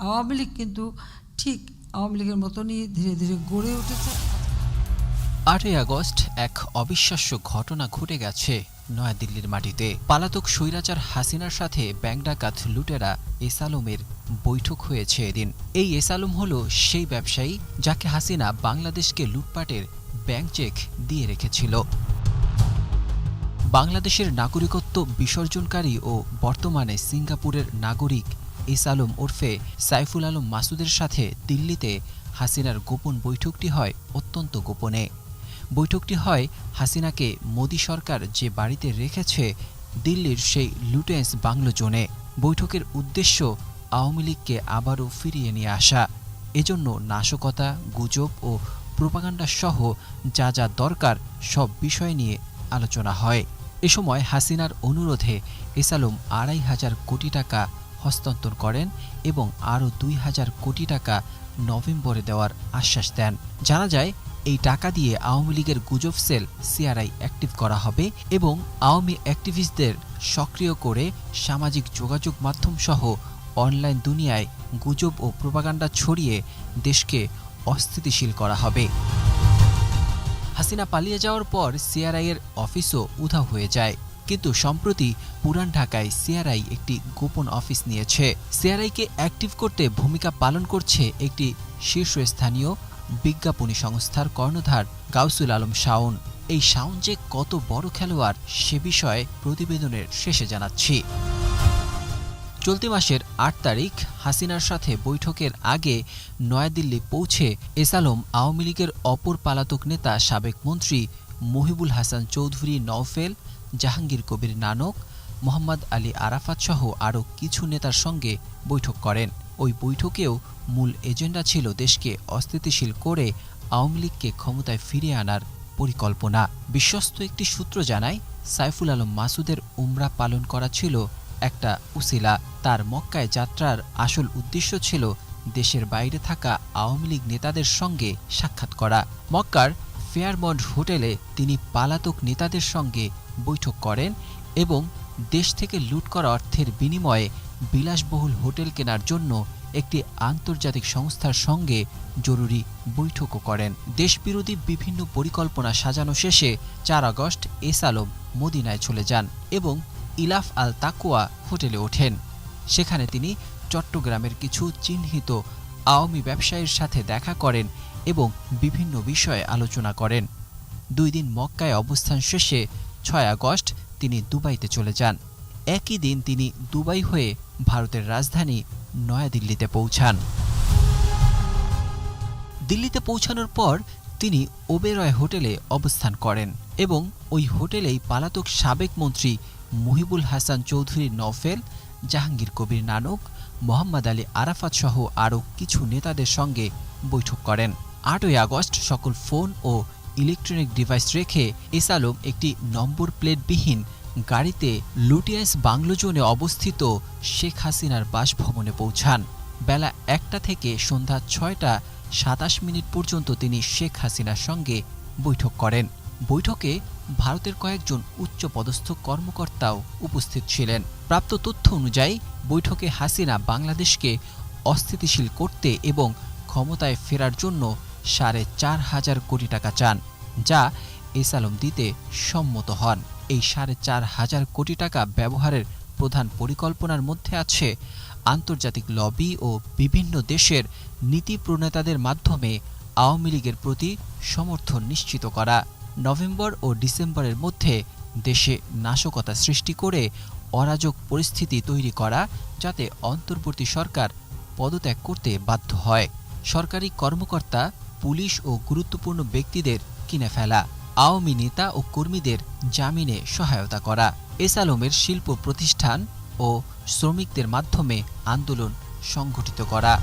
আওয়ামী লীগ কিন্তু ঠিক আওয়ামী লীগের মতনই ধীরে ধীরে গড়ে উঠেছে। আটই আগস্ট এক অবিশ্বাস্য ঘটনা ঘটে গেছে নয়াদিল্লির মাটিতে। পালাতক স্বৈরাচার হাসিনার সাথে ব্যাংক ডাকাত লুটেরা এসালমের বৈঠক হয়েছে এদিন। এই এসালম হল সেই ব্যবসায়ী যাকে হাসিনা বাংলাদেশকে লুটপাটের ব্যাংক চেক দিয়ে রেখেছিল। বাংলাদেশের নাগরিকত্ব বিসর্জনকারী ও বর্তমানে সিঙ্গাপুরের নাগরিক এস আলম ওরফে সাইফুল আলম মাসুদের সাথে দিল্লিতে হাসিনার গোপন বৈঠকটি হয় অত্যন্ত গোপনে। বৈঠকটি হয় হাসিনাকে মোদী সরকার যে বাড়িতে রেখেছে দিল্লির সেই লুটেন্স বাংলো জোনে। বৈঠকের উদ্দেশ্য আওয়ামী লীগকে আবারও ফিরিয়ে নিয়ে আসা। এজন্য নাশকতা, গুজব ও প্রোপাগান্ডা সহ যা যা দরকার সব বিষয় নিয়ে আলোচনা হয়। এ সময় হাসিনার অনুরোধে এসালম আড়াই হাজার কোটি টাকা হস্তান্তর করেন এবং আরও দুই হাজার কোটি টাকা নভেম্বরে দেওয়ার আশ্বাস দেন। জানা যায়, এই টাকা দিয়ে আওয়ামী লীগের গুজব সেল সিআরআই অ্যাক্টিভ করা হবে এবং আওয়ামী অ্যাক্টিভিস্টদের সক্রিয় করে সামাজিক যোগাযোগ মাধ্যম সহ অনলাইন দুনিয়ায় গুজব ও প্রোপাগান্ডা ছড়িয়ে দেশকে অস্থিতিশীল করা হবে। হাসিনা পালিয়ে যাওয়ার পর সিআরআই এর অফিসও উধাও হয়ে যায়। কিন্তু সম্প্রতি পুরান ঢাকায় সিআরআই একটি গোপন অফিস নিয়েছে। সিআরআইকে অ্যাক্টিভ করতে ভূমিকা পালন করছে একটি শীর্ষস্থানীয় বিজ্ঞাপনী সংস্থার কর্ণধার গাউসুল আলম শাওন। এই শাওন যে কত বড় খেলোয়াড় সে বিষয়ে প্রতিবেদনের শেষে জানাচ্ছি। চলতি মাসের আট তারিখ হাসিনার সাথে বৈঠকের আগে নয়াদিল্লি পৌঁছে এসালম আওয়ামী লীগের অপর পালাতক নেতা সাবেক মন্ত্রী মহিবুল হাসান চৌধুরী নওফেল জাহাঙ্গীর কবির নানক, মোহাম্মদ আলী আরাফাত সহ আরও কিছু নেতার সঙ্গে বৈঠক করেন। ওই বৈঠকেও মূল এজেন্ডা ছিল দেশকে অস্থিতিশীল করে আওয়ামী লীগকে ক্ষমতায় ফিরিয়ে আনার পরিকল্পনা। বিশ্বস্ত একটি সূত্র জানায়, সাইফুল আলম মাসুদের উমরা পালন করা ছিল একটা উসিলা। তার মক্কায় যাত্রার আসল উদ্দেশ্য ছিল দেশের বাইরে থাকা আওয়ামী লীগ নেতাদের সঙ্গে সাক্ষাৎ করা। মক্কার ফেয়ারমন্ড হোটেলে তিনি পালাতক নেতাদের সঙ্গে বৈঠক করেন এবং দেশ থেকে লুট করা অর্থের বিনিময়ে বিলাসবহুল হোটেল কেনার জন্য একটি আন্তর্জাতিক সংস্থার সঙ্গে জরুরি বৈঠকও করেন। দেশবিরোধী বিভিন্ন পরিকল্পনা সাজানো শেষে চার আগস্ট এস আলম মদিনায় চলে যান এবং ইলাফ আল তাকুয়া হোটেলে ওঠেন। সেখানে তিনি চট্টগ্রামের কিছু চিহ্নিত আওয়ামী ব্যবসায়ীর সাথে দেখা করেন এবং বিভিন্ন বিষয়ে আলোচনা করেন। দুই দিন মক্কায় অবস্থান শেষে ছয় আগস্ট তিনি দুবাইতে চলে যান। একই দিন তিনি দুবাই হয়ে ভারতের রাজধানী নয়াদিল্লিতে পৌঁছান। দিল্লিতে পৌঁছানোর পর তিনি ওবেরয় হোটেলে অবস্থান করেন এবং ওই হোটেলেই পালাতক সাবেক মন্ত্রী মুহিবুল হাসান চৌধুরী নফেল জাহাঙ্গীর কবির নানক, মোহাম্মদ আলী আরাফাত সহ আরও কিছু নেতাদের সঙ্গে বৈঠক করেন। আটই আগস্ট সকল ফোন ও ইলেকট্রনিক ডিভাইস রেখে এস আলম একটি নম্বর প্লেটবিহীন গাড়িতে লুটিয়ান্স বাংলো জোনে অবস্থিত শেখ হাসিনার বাসভবনে পৌঁছান। বেলা একটা থেকে সন্ধ্যা ছয়টা সাতাশ মিনিট পর্যন্ত তিনি শেখ হাসিনার সঙ্গে বৈঠক করেন। বৈঠকে ভারতের কয়েকজন উচ্চ পদস্থ কর্মকর্তাও উপস্থিত ছিলেন। প্রাপ্ত তথ্য অনুযায়ী, বৈঠকে হাসিনা বাংলাদেশকে অস্থিতিশীল করতে এবং ক্ষমতায় ফেরার জন্য সাড়ে চার হাজার কোটি টাকা চান, যা এস আলম দিতে সম্মত হন। এই সাড়ে চার হাজার কোটি টাকা ব্যবহারের প্রধান পরিকল্পনার মধ্যে আছে আন্তর্জাতিক লবি ও বিভিন্ন দেশের নীতি প্রণেতাদের মাধ্যমে আওয়ামী লীগের প্রতি সমর্থন নিশ্চিত করা। নভেম্বর ও ডিসেম্বরের মধ্যে দেশে নাশকতা সৃষ্টি করে অরাজক পরিস্থিতি তৈরি করা, যাতে অন্তর্বর্তী সরকার পদত্যাগ করতে বাধ্য হয়। সরকারি কর্মকর্তা পুলিশ ও গুরুত্বপূর্ণ ব্যক্তিদের কিনে ফেলা। আওয়ামী নেতা ও কর্মীদের জামিনে সহায়তা করা। এস আলমের শিল্প প্রতিষ্ঠান ও শ্রমিকদের মাধ্যমে আন্দোলন সংগঠিত করা।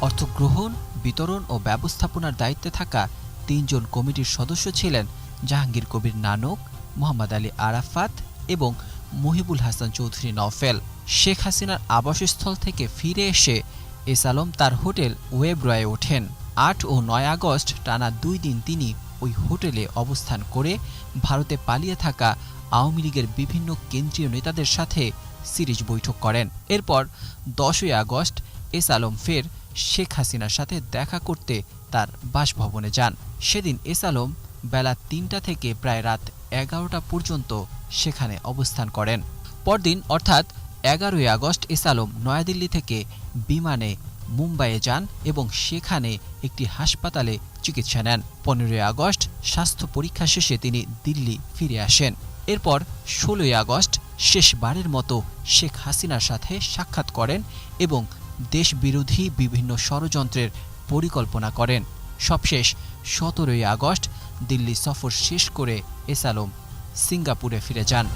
অর্থ গ্রহণ, বিতরণ ও ব্যবস্থাপনার দায়িত্বে থাকা তিনজন কমিটির সদস্য ছিলেন জাহাঙ্গীর কবির নানক, মোহাম্মদ আলী আরাফাত এবং মহিবুল হাসান চৌধুরী নফেল শেখ হাসিনার আবাসস্থল থেকে ফিরে এসে এস আলম তার হোটেল ওয়েবরয়ে ওঠেন। আট ও নয় আগস্ট টানা দুই দিন তিনি ওই হোটেলে অবস্থান করে ভারতে পালিয়ে থাকা আওয়ামী লীগের বিভিন্ন কেন্দ্রীয় নেতাদের সাথে সিরিজ বৈঠক করেন। এরপর দশই আগস্ট এস আলম ফের শেখ হাসিনার সাথে দেখা করতে তার বাসভবনে যান। সেদিন এস আলম বেলা তিনটা থেকে প্রায় রাত এগারোটা পর্যন্ত সেখানে অবস্থান করেন। পরদিন, অর্থাৎ এগারোই আগস্ট এস আলম নয়াদিল্লি থেকে বিমানে মুম্বাইয়ে যান এবং সেখানে একটি হাসপাতালে চিকিৎসা নেন। পনেরোই আগস্ট স্বাস্থ্য পরীক্ষা শেষে তিনি দিল্লি ফিরে আসেন। এরপর ষোলোই আগস্ট শেষবারের মতো শেখ হাসিনার সাথে সাক্ষাৎ করেন এবং দেশবিরোধী বিভিন্ন ষড়যন্ত্রের পরিকল্পনা করেন। সবশেষ সতেরোই আগস্ট দিল্লি সফর শেষ করে এস আলম সিঙ্গাপুরে ফিরে যান।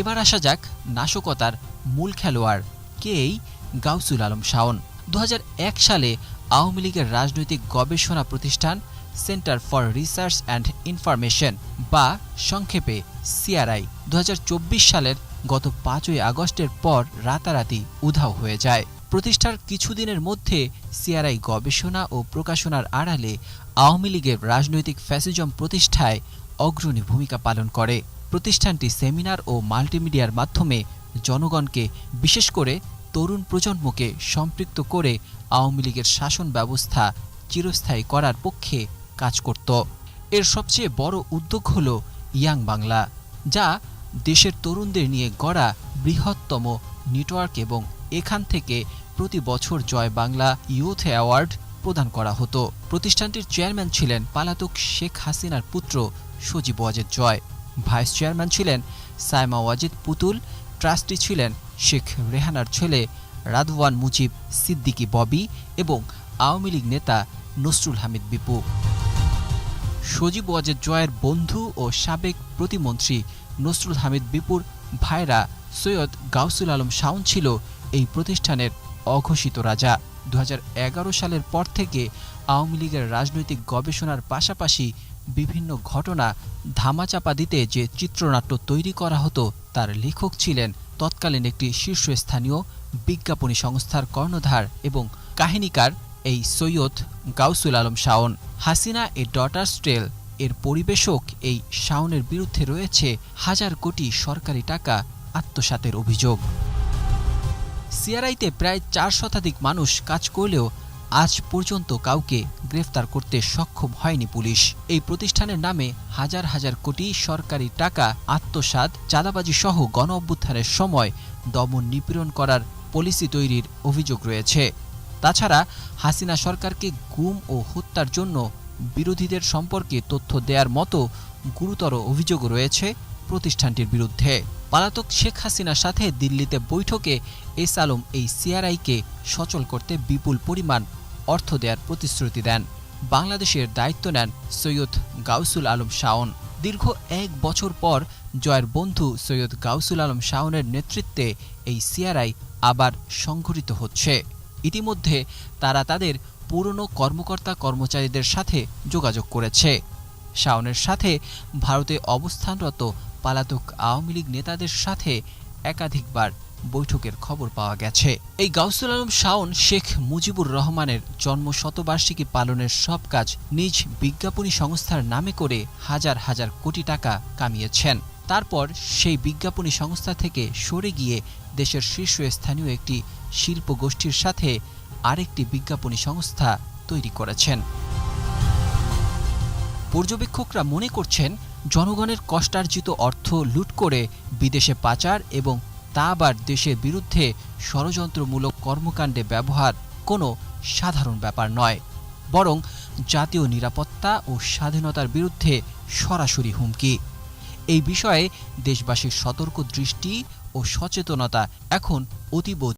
এবার আসা যাক নাশকতার মূল খেলোয়াড়, কে এই গাউসুল আলম শাওন। দুহাজার এক সালে আওয়ামী লীগের রাজনৈতিক গবেষণা প্রতিষ্ঠান center for research and information বা সংক্ষেপে সিআরআই, দুহাজার চব্বিশ সালের গত পাঁচই আগস্টের পর রাতারাতি উধাও হয়ে যায়। প্রতিষ্ঠার কিছুদিনের মধ্যে সিআরআই গবেষণা ও প্রকাশনার আড়ালে আওয়ামী লীগের রাজনৈতিক ফ্যাসিজম প্রতিষ্ঠায় অগ্রণী ভূমিকা পালন করে। প্রতিষ্ঠানটি সেমিনার ও মাল্টিমিডিয়ার মাধ্যমে জনগণকে, বিশেষ করে তরুণ প্রজন্মকে সম্পৃক্ত করে আওয়ামী লীগের শাসন ব্যবস্থা চিরস্থায়ী করার পক্ষে কাজ করত। এর সবচেয়ে বড় উদ্যোগ হল ইয়াং বাংলা, যা দেশের তরুণদের নিয়ে গড়া বৃহত্তম নেটওয়ার্ক এবং এখান থেকে প্রতি বছর জয় বাংলা ইউথ অ্যাওয়ার্ড প্রদান করা হতো। প্রতিষ্ঠানটির চেয়ারম্যান ছিলেন পালাতক শেখ হাসিনার পুত্র সজীব ওয়াজেদ জয়। ভাইস চেয়ারম্যান ছিলেন সাইমা ওয়াজিদ পুতুল, ট্রাস্টি ছিলেন শেখ রেহানার ছেলে রাদওয়ান মুজিব সিদ্দিকী ববি এবং আওয়ামী লীগ নেতা নসরুল হামিদ বিপু। সজীব ওয়াজেদ জয়ের বন্ধু ও সাবেক প্রতিমন্ত্রী নসরুল হামিদ বিপুর ভাইরা সৈয়দ গাউসুল আলম শাওন ছিল এই প্রতিষ্ঠানের অঘোষিত রাজা। দু হাজার এগারো সালের পর থেকে আওয়ামী লীগের রাজনৈতিক গবেষণার পাশাপাশি বিভিন্ন ঘটনা ধামাচাপা দিতে যে চিত্রনাট্য তৈরি করা হতো, তার লেখক ছিলেন তৎকালীন একটি শীর্ষস্থানীয় বিজ্ঞাপনী সংস্থার কর্ণধার এবং কাহিনীকার এই Syed Gausul Alam Shawon. Hasina A daughter's tale এর পরিবেশক এই শাওনের বিরুদ্ধে রয়েছে হাজার কোটি সরকারি টাকা আত্মসাতের অভিযোগ। সিআরআইতে প্রায় চার শতাধিক মানুষ কাজ করলেও আজ পর্যন্ত কাউকে গ্রেফতার করতে সক্ষম হয়নি পুলিশ। এই প্রতিষ্ঠানের নামে হাজার হাজার কোটি সরকারি টাকা আত্মসাৎ, চাঁদাবাজি সহ গণ অভ্যুত্থানের সময় দমন নিপীড়ন করার পলিসি তৈরির অভিযোগ রয়েছে। তাছাড়া হাসিনা সরকারকে গুম ও হত্যার জন্য বিরোধীদের সম্পর্কে তথ্য দেওয়ার মতো গুরুতর অভিযোগ রয়েছে প্রতিষ্ঠানটির বিরুদ্ধে। পালাতক শেখ হাসিনার সাথে দিল্লিতে বৈঠকে এস আলম এই সিআরআইকে সচল করতে বিপুল পরিমাণ অর্থ দেওয়ার প্রতিশ্রুতি দেন। বাংলাদেশের দায়িত্ব নেন সৈয়দ গাউসুল আলম শাওন। দীর্ঘ এক বছর পর জয়ের বন্ধু সৈয়দ গাউসুল আলম শাওনের নেতৃত্বে এই সিআরআই আবার সংঘটিত হচ্ছে। ইতিমধ্যে তারা তাদের পুরনো কর্মকর্তা কর্মচারীদের সাথে যোগাযোগ করেছে। শাওনের সাথে ভারতে অবস্থানরত পালাতক আওয়ামী লীগ নেতাদের সাথে একাধিকবার বৈঠকের খবর পাওয়া গেছে। এই গাউসুল আলম শাওন শেখ মুজিবুর রহমানের জন্ম শতবার্ষিকী পালনের সব কাজ নিজ বিজ্ঞাপনী সংস্থার নামে করে হাজার হাজার কোটি টাকা কামিয়েছেন। তারপর সেই বিজ্ঞাপনী সংস্থা থেকে সরে গিয়ে দেশের শীর্ষস্থানীয় একটি শিল্প গোষ্ঠীর সাথে আরেকটি বিজ্ঞাপনী সংস্থা তৈরি করেছেন। পর্যবেক্ষকরা মনে করছেন, জনগণের কষ্টার্জিত অর্থ লুট করে বিদেশে পাচার এবং তা আবার দেশের বিরুদ্ধে ষড়যন্ত্রমূলক কর্মকাণ্ডে ব্যবহার কোনো সাধারণ ব্যাপার নয়, বরং জাতীয় নিরাপত্তা ও স্বাধীনতার বিরুদ্ধে সরাসরি হুমকি। এই বিষয়ে দেশবাসীর সতর্ক দৃষ্টি ও সচেতনতা এখন অতীব